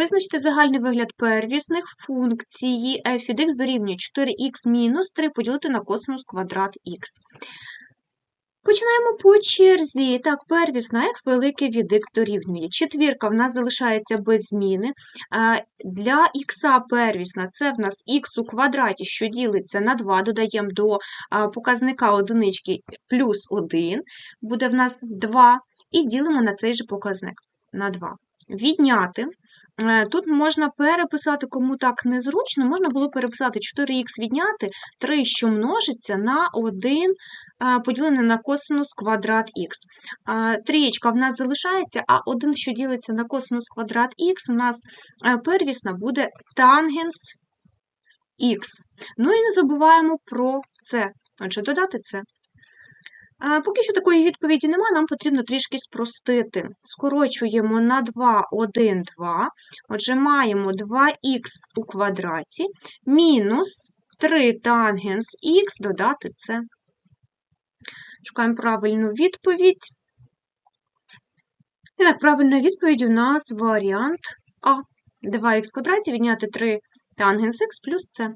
Визначте загальний вигляд первісних функції f від x дорівнює 4х мінус 3 поділити на косинус квадрат х. Починаємо по черзі. Так, первісна f велике від x дорівнює. Четвірка в нас залишається без зміни. Для х первісна це в нас х у квадраті, що ділиться на 2, додаємо до показника одинички плюс 1, буде в нас 2, і ділимо на цей же показник на 2. Відняти. Е, Тут можна переписати, кому так незручно, можна було переписати 4х відняти 3, що множиться на 1 поділене на косинус квадрат х. А, Трієчка в нас залишається, а 1, що ділиться на косинус квадрат х, у нас е, первісна буде тангенс х. Ну і не забуваємо про це. Отже, додати це. Поки що такої відповіді нема, нам потрібно трішки спростити. Скорочуємо на 2, 1, 2. Отже, маємо 2х у квадраті мінус 3 тангенс х додати це. Шукаємо правильну відповідь. І так, правильна відповідь у нас варіант А. 2х квадраті відняти 3 тангенс х плюс це.